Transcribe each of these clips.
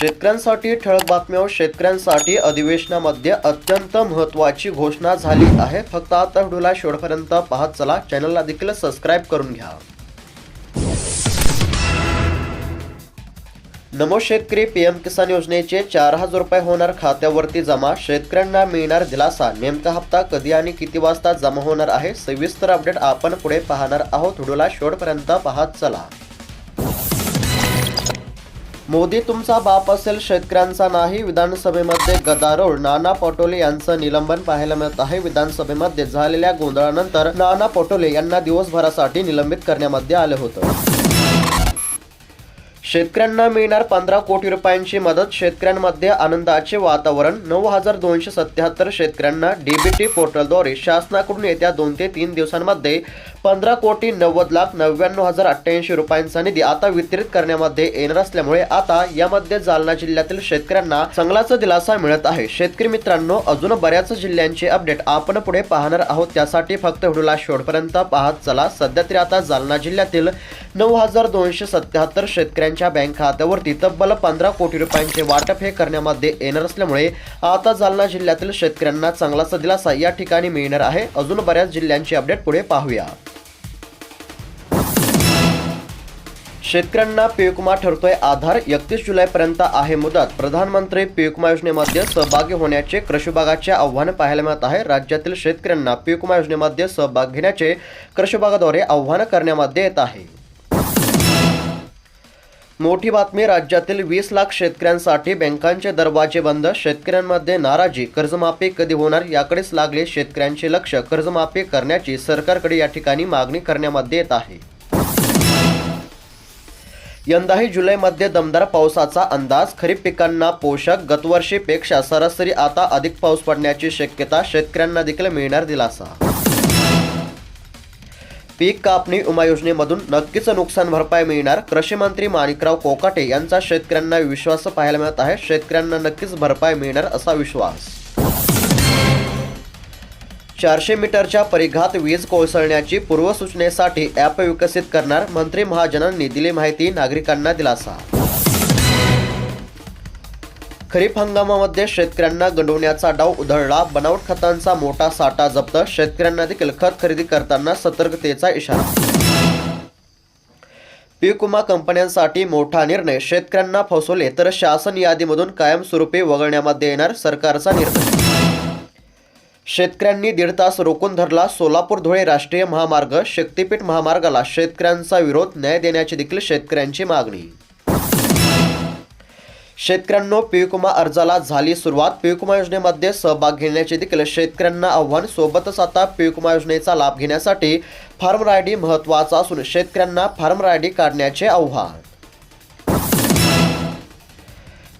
शेतकऱ्यांसाठी ठळक बातम्या शेतकऱ्यांसाठी अधिवेशनामध्ये अत्यंत महत्त्वाची घोषणा झाली आहे. फक्त आता व्हिडिओला शेवटपर्यंत पाहत चला. चॅनलला देखील सबस्क्राईब करून घ्या. नमो शेतकरी पीएम किसान योजनेचे चार हजार रुपये होणार खात्यावरती जमा. शेतकऱ्यांना मिळणार दिलासा. नेमका हप्ता कधी आणि किती वाजता जमा होणार आहे? सविस्तर अपडेट आपण पुढे पाहणार आहोत. व्हिडिओला शेवटपर्यंत पाहत चला. मोदी तुमचा बाप असेल शेतकऱ्यांचा नाही. विधानसभेमध्ये गदारोळ. नाना पटोले यांचं निलंबन पाहायला मिळत आहे. विधानसभेमध्ये झालेल्या गोंधळानंतर नाना पटोले यांना दिवसभरासाठी निलंबित करण्यामध्ये आलं होतं. शेतकऱ्यांना मिळणार पंधरा कोटी रुपयांची मदत. शेतकऱ्यांमध्ये आनंदाचे वातावरण. नऊ हजार दोनशे सत्याहत्तर शेतकऱ्यांना डीबीटी पोर्टलद्वारे शासनाकडून येत्या दोन ते तीन दिवसांमध्ये पंधरा कोटी नव्वद लाख नव्याण्णव हजार अठ्ठ्याऐंशी रुपयांचा निधी आता वितरित करण्यामध्ये येणार असल्यामुळे आता यामध्ये जालना जिल्ह्यातील शेतकऱ्यांना चांगलाच दिलासा मिळत आहे. शेतकरी मित्रांनो अजून बऱ्याच जिल्ह्यांचे अपडेट आपण पुढे पाहणार आहोत. त्यासाठी फक्त व्हिडिओला शेवटपर्यंत पाहत चला. सध्या तरी आता जालना जिल्ह्यातील नऊ हजार दोनशे सत्याहत्तर शेतकऱ्यांच्या बँक खात्यावरती तब्बल पंधरा कोटी रुपयांचे वाटप हे करण्यामध्ये येणार असल्यामुळे आता जालना जिल्ह्यातील शेतकऱ्यांना चांगलाच दिलासा या ठिकाणी मिळणार आहे. अजून बऱ्याच जिल्ह्यांचे अपडेट पुढे पाहूया. शेतकऱ्यांना पियुकमा ठरतोय आधार. एकतीस जुलैपर्यंत आहे मुदत. प्रधानमंत्री पियुकमा योजनेमध्ये सहभागी होण्याचे कृषी विभागाचे आव्हान पाहायला मिळत आहे. राज्यातील शेतकऱ्यांना पियुकमा योजनेमध्ये सहभाग घेण्याचे कृषी विभागाद्वारे आव्हान करण्यामध्ये येत आहे. मोठी बातमी राज्यातील वीस लाख शेतकऱ्यांसाठी बँकांचे दरवाजे बंद. शेतकऱ्यांमध्ये नाराजी. कर्जमाफी कधी होणार याकडेच लागले शेतकऱ्यांचे लक्ष. कर्जमाफी करण्याची सरकारकडे या ठिकाणी मागणी करण्यामध्ये येत आहे. यंदाही जुलैमध्ये दमदार पावसाचा अंदाज. खरीप पिकांना पोषक गतवर्षीपेक्षा सरासरी आता अधिक पाऊस पडण्याची शक्यता शेतकऱ्यांना देखील मिळणार दिलासा. पीक कापणी उमा योजनेमधून नक्कीच नुकसान भरपाई मिळणार. कृषी मंत्री माणिकराव कोकाटे यांचा शेतकऱ्यांना विश्वास पाहायला मिळत आहे. शेतकऱ्यांना नक्कीच भरपाई मिळणार असा विश्वास. चारशे मीटरच्या परिघात वीज कोसळण्याची पूर्वसूचनेसाठी ॲप विकसित करणार मंत्री महाजनांनी दिली माहिती नागरिकांना दिलासा. खरीप हंगामामध्ये शेतकऱ्यांना गंडवण्याचा डाव उधळला. बनावट खतांचा मोठा साठा जप्त. शेतकऱ्यांना देखील खत खरेदी करताना सतर्कतेचा इशारा. पीक विमा कंपन्यांसाठी मोठा निर्णय. शेतकऱ्यांना फसवले तर शासन यादीमधून कायमस्वरूपी वगळण्यामध्ये येणार सरकारचा निर्णय. शेतकऱ्यांनी दीड तास रोखून धरला सोलापूर धुळे राष्ट्रीय महामार्ग शक्तीपीठ महामार्गाला शेतकऱ्यांचा विरोध न्याय देण्याची देखील शेतकऱ्यांची मागणी. शेतकऱ्यांनो पीक विमा अर्जाला झाली सुरुवात. पीक विमा योजनेमध्ये सहभाग घेण्याचे देखील शेतकऱ्यांना आव्हान. सोबतच आता पीक विमा योजनेचा लाभ घेण्यासाठी फार्म रायडी महत्त्वाचा असून शेतकऱ्यांना फार्म रायडी काढण्याचे आव्हान.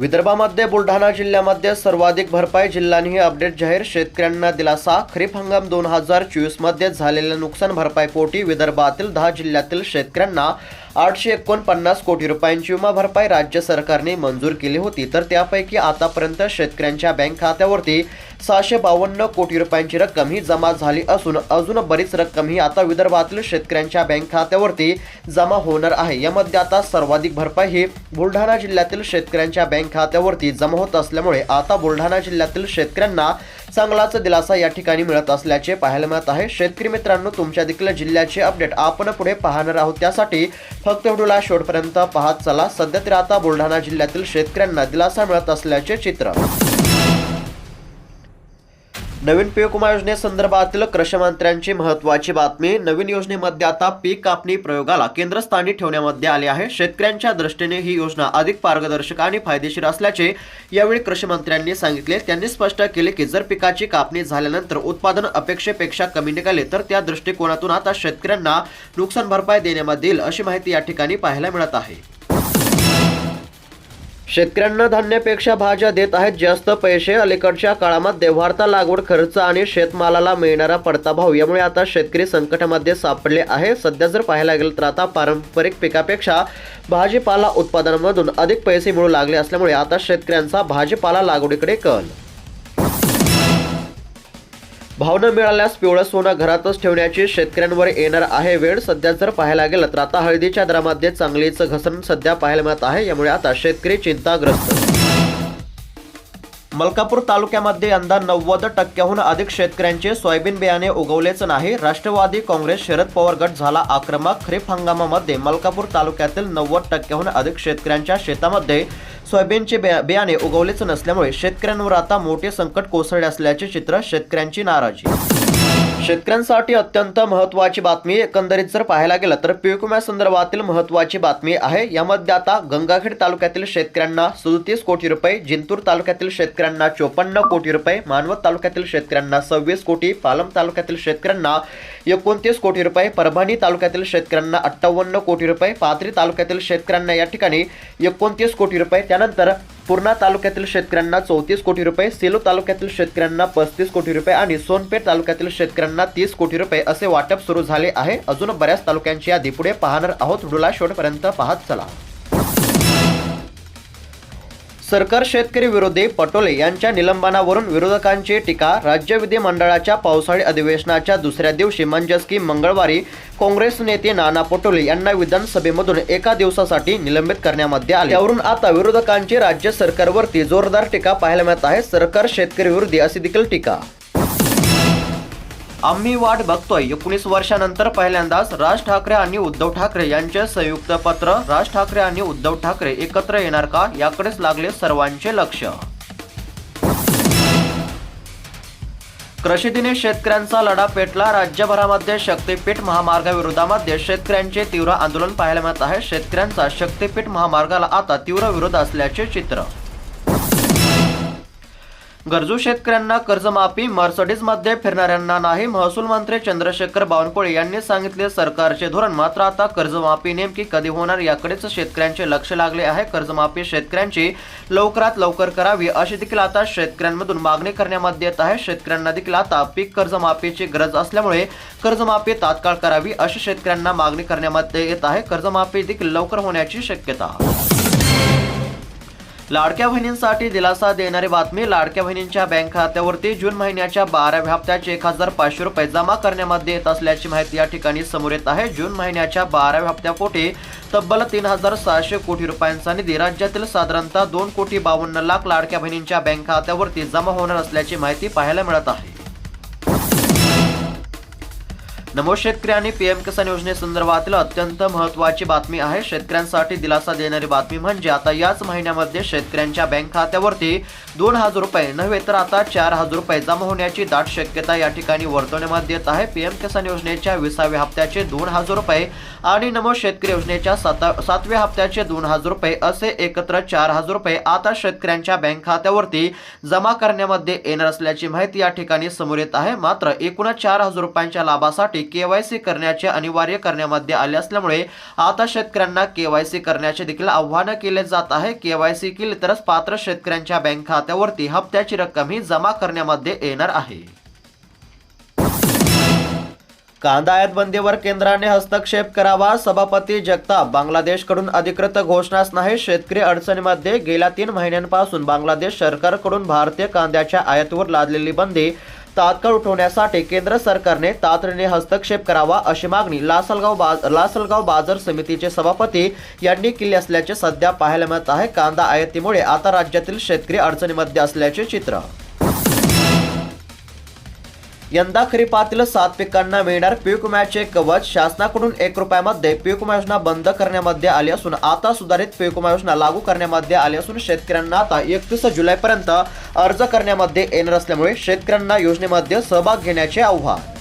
विदर्भामध्ये बुलढाणा जिल्ह्यामध्ये सर्वाधिक भरपाई जिल्ह्यांनी अपडेट जाहीर. शेतकऱ्यांना दिलासा. खरीप हंगाम दोन हजार चोवीसमध्ये झालेल्या नुकसान भरपाईपोटी विदर्भातील दहा जिल्ह्यातील शेतकऱ्यांना आठशे एकोणपन्नास कोटी रुपयांची विमा भरपाई राज्य सरकारने मंजूर केली होती. तर त्यापैकी आतापर्यंत शेतकऱ्यांच्या बँक खात्यावरती सहाशे बावन्न कोटी रुपयांची रक्कम ही जमा झाली असून अजून बरीच रक्कम ही आता विदर्भातील शेतकऱ्यांच्या बँक खात्यावरती जमा होणार आहे. यामध्ये आता सर्वाधिक भरपाई ही बुलढाणा जिल्ह्यातील शेतकऱ्यांच्या बँक खात्यावरती जमा होत असल्यामुळे आता बुलढाणा जिल्ह्यातील शेतकऱ्यांना चांगलाच दिलासा या ठिकाणी मिळत असल्याचे पाहायला मिळत आहे. शेतकरी मित्रांनो तुमच्या देखील जिल्ह्याचे अपडेट आपण पुढे पाहणार आहोत. त्यासाठी फक्त व्हिडिओला शेवटपर्यंत पाहत चला. सध्या तरी आता बुलढाणा जिल्ह्यातील शेतकऱ्यांना दिलासा मिळत असल्याचे चित्र. नवीन पीक विमा योजनेसंदर्भातील कृषीमंत्र्यांची महत्वाची बातमी. नवीन योजनेमध्ये आता पीक कापणी प्रयोगाला केंद्रस्थानी ठेवण्यामध्ये आले आहे. शेतकऱ्यांच्या दृष्टीने ही योजना अधिक पारदर्शक आणि फायदेशीर असल्याचे यावेळी कृषीमंत्र्यांनी सांगितले. त्यांनी स्पष्ट केले की जर पिकाची कापणी झाल्यानंतर उत्पादन अपेक्षेपेक्षा कमी निघाले तर त्या दृष्टिकोनातून आता शेतकऱ्यांना नुकसान भरपाई देण्यामध्ये येईल अशी माहिती या ठिकाणी पाहायला मिळत आहे. शेतकऱ्यांना धान्यापेक्षा भाज्या देत आहेत जास्त पैसे. अलीकडच्या काळामध्ये देव्हारता लागवड खर्च आणि शेतमालाला मिळणारा पडता भाव यामुळे आता शेतकरी संकटामध्ये सापडले आहे. सध्या जर पाहायला गेलं तर आता पारंपरिक पिकापेक्षा भाजीपाला उत्पादनामधून अधिक पैसे मिळू लागले असल्यामुळे आता शेतकऱ्यांचा भाजीपाला लागवडीकडे कल. भाव न मिळाल्यास पिवळं सोनं घरातच ठेवण्याची शेतकऱ्यांवर येणार आहे वेळ. सध्या जर पाहायला गेलं तर आता हळदीच्या दरामध्ये चांगलीच घसरण सध्या पाहायला मिळत आहे. यामुळे आता शेतकरी चिंताग्रस्त. मलकापूर तालुक्यामध्ये यंदा नव्वद टक्क्याहून अधिक शेतकऱ्यांचे सोयाबीन बियाणे उगवलेच नाही. राष्ट्रवादी काँग्रेस शरद पवार गट झाला आक्रमक. खरीप हंगामामध्ये मलकापूर तालुक्यातील नव्वद टक्क्याहून अधिक शेतकऱ्यांच्या शेतामध्ये सोयाबीनचे बिया- बियाणे उगवलेच नसल्यामुळे शेतकऱ्यांवर आता मोठे संकट कोसळले असल्याचे चित्र शेतकऱ्यांची नाराजी. शेतकऱ्यांसाठी अत्यंत महत्त्वाची बातमी एकंदरीत जर पाहायला गेलं तर पीक विम्यासंदर्भातील महत्त्वाची बातमी आहे. यामध्ये आता गंगाखेड तालुक्यातील शेतकऱ्यांना सदतीस कोटी रुपये जिंतूर तालुक्यातील शेतकऱ्यांना चोपन्न कोटी रुपये मानवत तालुक्यातील शेतकऱ्यांना सव्वीस कोटी पालम तालुक्यातील शेतकऱ्यांना एकोणतीस कोटी रुपये परभणी तालुक्यातील शेतकऱ्यांना अठ्ठावन्न कोटी रुपये पाथरी तालुक्यातील शेतकऱ्यांना या ठिकाणी एकोणतीस कोटी रुपये. त्यानंतर पूर्णा तालुक्यातील शेतकऱ्यांना चौतीस कोटी रुपये सेलू तालुक्यातील शेतकऱ्यांना पस्तीस कोटी रुपये आणि सोनपेठ तालुक्यातील शेतकऱ्यांना तीस कोटी रुपये असे वाटप सुरू झाले आहे. अजून बऱ्याच तालुक्यांची यादी पुढे पाहणार आहोत. व्हिडिओला शेवटपर्यंत पाहत चला. सरकार शेतकरी विरोधी पटोले यांच्या निलंबनावरून विरोधकांची टीका राज्य विधिमंडळाच्या पावसाळी अधिवेशनाच्या दुसऱ्या दिवशी म्हणजेच की मंगळवारी काँग्रेस नेते नाना पटोले यांना विधानसभेमधून एका दिवसासाठी निलंबित करण्यामध्ये आले. यावरून आता विरोधकांची राज्य सरकारवरती जोरदार टीका पाहायला मिळत आहे. सरकार शेतकरी विरोधी अशी देखील टीका. आम्ही वाट बघतोय. एकोणीस वर्षानंतर पहिल्यांदाच राज ठाकरे आणि उद्धव ठाकरे यांचे संयुक्त पत्र राज ठाकरे आणि उद्धव ठाकरे एकत्र येणार का? याकडेच लागले सर्वांचे लक्ष. कृषी दिने शेतकऱ्यांचा लढा पेटला. राज्यभरामध्ये शक्तीपीठ महामार्गाविरोधामध्ये शेतकऱ्यांचे तीव्र आंदोलन पाहायला मिळत आहे. शेतकऱ्यांचा शक्तीपीठ महामार्गाला आता तीव्र विरोध असल्याचे चित्र. गरजू शेतकऱ्यांना कर्जमाफी मर्सडीजमध्ये फिरणाऱ्यांना नाही महसूल मंत्री चंद्रशेखर बावनकुळे यांनी सांगितले सरकारचे धोरण मात्र आता कर्जमाफी नेमकी कधी होणार याकडेच शेतकऱ्यांचे लक्ष लागले आहे. कर्जमाफी शेतकऱ्यांची लवकरात लवकर करावी अशी देखील आता शेतकऱ्यांमधून मागणी करण्यामध्ये येत आहे. शेतकऱ्यांना देखील आता पीक कर्जमाफीची गरज असल्यामुळे कर्जमाफी तात्काळ करावी अशी शेतकऱ्यांना मागणी करण्यामध्ये येत आहे. कर्जमाफी देखील लवकर होण्याची शक्यता. लाडक्या बहिणींसाठी दिलासा देणारी बातमी लाडक्या बहिणींच्या बँक खात्यावरती जून महिन्याच्या बाराव्या हप्त्याचे एक हजार पाचशे रुपये जमा करण्यामध्ये येत असल्याची माहिती या ठिकाणी समोर येत आहे. जून महिन्याच्या बाराव्या हप्त्यापोटी तब्बल तीन हजार सहाशे कोटी रुपयांचा निधी राज्यातील साधारणतः दोन कोटी बावन्न लाख लाडक्या बहिणींच्या बँक खात्यावरती जमा होणार असल्याची माहिती पाहायला मिळत आहे. नमो शेतकरी आणि पीएम किसान योजनेसंदर्भातील अत्यंत महत्वाची बातमी आहे. शेतकऱ्यांसाठी दिलासा देणारी बातमी म्हणजे आता याच महिन्यामध्ये शेतकऱ्यांच्या बँक खात्यावरती दोन हजार रुपये नव्हे तर आता चार हजार रुपये जमा होण्याची दाट शक्यता या ठिकाणी वर्तवण्यामध्ये येत आहे. पीएम किसान योजनेच्या विसाव्या हप्त्याचे दोन हजार रुपये आणि नमो शेतकरी योजनेच्या साता सातव्या हप्त्याचे दोन हजार रुपये असे एकत्र चार हजार रुपये आता शेतकऱ्यांच्या बँक खात्यावरती जमा करण्यामध्ये येणार असल्याची माहिती या ठिकाणी समोर येत आहे. मात्र एकूण चार हजार रुपयांच्या लाभासाठी शेतकऱ्यांसाठी केवायसी करण्याचे अनिवार्य करण्यामध्ये आले असल्यामुळे आता शेतकऱ्यांना केवायसी करण्याचे देखील आव्हान केले जात आहे. केवायसी केली तरच पात्र शेतकऱ्यांच्या बँक खात्यावरती हप्त्याची रक्कम ही जमा करण्यामध्ये येणार आहे. कांदा आयात बंदीवर केंद्राने हस्तक्षेप करावा. सभापती जगताप बांगलादेशकडून अधिकृत घोषणाच नाही. शेतकरी अडचणीमध्ये गेल्या तीन महिन्यांपासून बांगलादेश सरकारकडून भारतीय कांद्याच्या आयातीवर लादलेली बंदी तात्काळ उठवण्यासाठी केंद्र सरकारने तातडीने हस्तक्षेप करावा अशी मागणी लासलगाव बाज लासलगाव बाजार समितीचे सभापती यांनी केली असल्याचे सध्या पाहायला मिळत आहे. कांदा आयातीमुळे आता राज्यातील शेतकरी अडचणीमध्ये असल्याचे चित्र यंदा खरीपातील सात पिकांना मिळणार पीक विम्याचे कवच. शासनाकडून एक रुपयामध्ये पीक विमा योजना बंद करण्यामध्ये आली असून आता सुधारित पीक विमा योजना लागू करण्यामध्ये आली असून शेतकऱ्यांना आता एकतीस जुलैपर्यंत अर्ज करण्यामध्ये येणार असल्यामुळे शेतकऱ्यांना योजनेमध्ये सहभाग घेण्याचे आव्हान.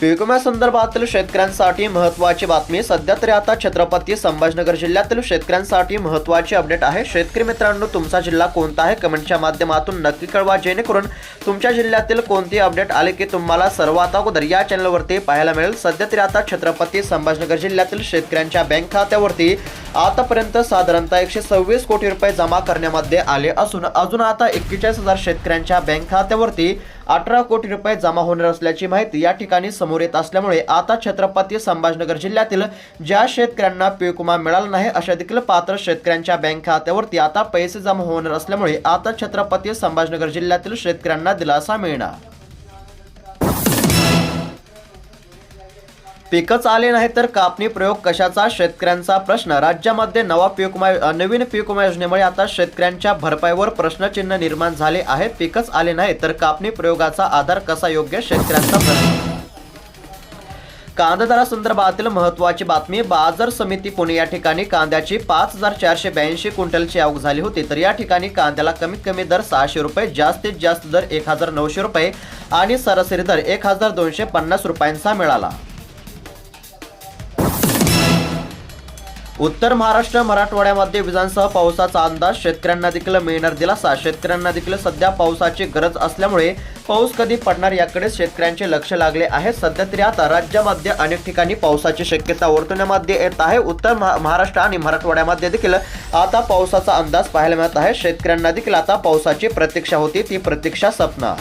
पीक विम्यासंदर्भातील शेतकऱ्यांसाठी महत्त्वाची बातमी. सध्या तरी आता छत्रपती संभाजीनगर जिल्ह्यातील शेतकऱ्यांसाठी महत्त्वाची अपडेट आहे. शेतकरी मित्रांनो तुमचा जिल्हा कोणता आहे? कमेंटच्या माध्यमातून नक्की कळवा. जेणेकरून तुमच्या जिल्ह्यातील कोणती अपडेट आले की तुम्हाला सर्वात अगोदर या चॅनलवरती पाहायला मिळेल. सध्या तरी आता छत्रपती संभाजीनगर जिल्ह्यातील शेतकऱ्यांच्या बँक खात्यावरती आतापर्यंत साधारणतः एकशे सव्वीस कोटी रुपये जमा करण्यामध्ये आले असून अजून आता एक्केचाळीस हजार शेतकऱ्यांच्या बँक खात्यावरती अठरा कोटी रुपये जमा होणार असल्याची माहिती या ठिकाणी समोर येत असल्यामुळे आता छत्रपती संभाजीनगर जिल्ह्यातील ज्या शेतकऱ्यांना पीक विमा मिळाला नाही अशा देखील पात्र शेतकऱ्यांच्या बँक खात्यावरती आता पैसे जमा होणार असल्यामुळे आता छत्रपती संभाजीनगर जिल्ह्यातील शेतकऱ्यांना दिलासा मिळणार. पिकच आले नाही तर कापणी प्रयोग कशाचा? शेतकऱ्यांचा प्रश्न. राज्यामध्ये नवा पीक विमा नवीन पीक विमा योजनेमुळे आता शेतकऱ्यांच्या भरपाईवर प्रश्नचिन्ह निर्माण झाले आहे पिकच आले नाही तर कापणी प्रयोगाचा आधार कसा योग्य? शेतकऱ्यांचा प्रश्न. कांदा दरासंदर्भातील महत्वाची बातमी बाजार समिती पुणे या ठिकाणी कांद्याची पाच हजार चारशे ब्याऐंशी क्विंटलची आवक झाली होती. तर या ठिकाणी कांद्याला कमीत कमी दर सहाशे रुपये जास्तीत जास्त दर एक हजार नऊशे रुपये आणि सरासरी दर एक हजार दोनशे पन्नास रुपयांचा मिळाला. उत्तर महाराष्ट्र मराठवाड्यामध्ये विजांसह पावसाचा अंदाज. शेतकऱ्यांना देखील मिळणार दिलासा. शेतकऱ्यांना देखील सध्या पावसाची गरज असल्यामुळे पाऊस कधी पडणार याकडे शेतकऱ्यांचे लक्ष लागले आहे. सध्या तरी आता राज्यामध्ये अनेक ठिकाणी पावसाची शक्यता वर्तवण्यामध्ये येत आहे. उत्तर महाराष्ट्र आणि मराठवाड्यामध्ये देखील आता पावसाचा अंदाज पाहायला मिळत आहे. शेतकऱ्यांना देखील आता पावसाची प्रतीक्षा होती. ती प्रतीक्षा सपना.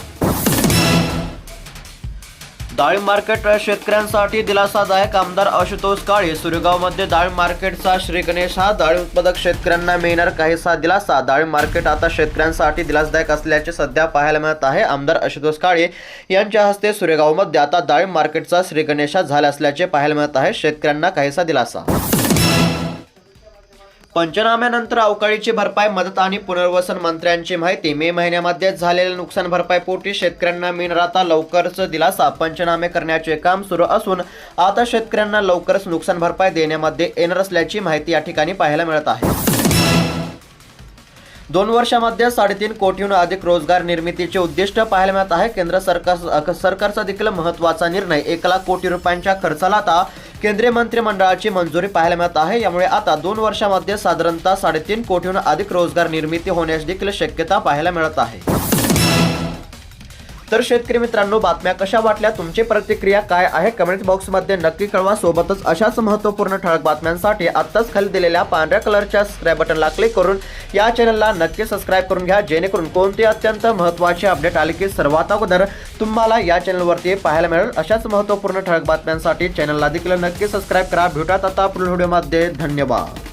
डाळी मार्केट शेतकऱ्यांसाठी दिलासादायक आमदार आशुतोष काळे. सुरेगावमध्ये डाळी मार्केटचा श्री गणेश हा डाळी उत्पादक शेतकऱ्यांना मिळणार काहीसा दिलासा. डाळी मार्केट आता शेतकऱ्यांसाठी दिलासदायक असल्याचे सध्या पाहायला मिळत आहे. आमदार आशुतोष काळे यांच्या हस्ते सुरेगावमध्ये आता डाळी मार्केटचा श्री गणेश झाला असल्याचे पाहायला मिळत आहे. शेतकऱ्यांना काहीसा दिलासा. पंचनाम्यानंतर अवकाळीची भरपाई मदत आणि पुनर्वसन मंत्र्यांची माहिती. मे महिन्यामध्ये झालेल्या नुकसान भरपाई पोटी शेतकऱ्यांना मिळणार. आता लवकरच दिलासा. पंचनामे करण्याचे काम सुरू असून आता शेतकऱ्यांना लवकरच नुकसान भरपाई देण्यामध्ये येणार असल्याची माहिती या ठिकाणी पाहायला मिळत आहे. दोन वर्षामध्ये साडेतीन कोटीहून अधिक रोजगार निर्मितीचे उद्दिष्ट पाहायला मिळत आहे. केंद्र सरकार सरकारचा देखील महत्त्वाचा निर्णय. एक लाख कोटी रुपयांच्या खर्चाला आता केंद्रीय मंत्रिमंडळाची मंजुरी पाहायला मिळत आहे. यामुळे आता दोन वर्षामध्ये साधारणतः साडेतीन कोटीहून अधिक रोजगार निर्मिती होण्यास देखील शक्यता पाहायला मिळत आहे. तर शेतकरी मित्रांनो बातम्या कशा वाटल्या? तुमची प्रतिक्रिया काय आहे? कमेंट बॉक्समध्ये नक्की कळवा. सोबतच अशाच महत्त्वपूर्ण ठळक बातम्यांसाठी आत्ताच खाली दिलेल्या पांढऱ्या कलरच्या सबस्क्राईब बटनला क्लिक करून या चॅनलला नक्की सबस्क्राईब करून घ्या. जेणेकरून कोणते अत्यंत महत्त्वाचे अपडेट आले की सर्वात अगोदर तुम्हाला या चॅनलवरती पाहायला मिळेल. अशाच महत्त्वपूर्ण ठळक बातम्यांसाठी चॅनलला देखील नक्की सबस्क्राईब करा. भेटूयात आता पुढील व्हिडिओमध्ये धन्यवाद.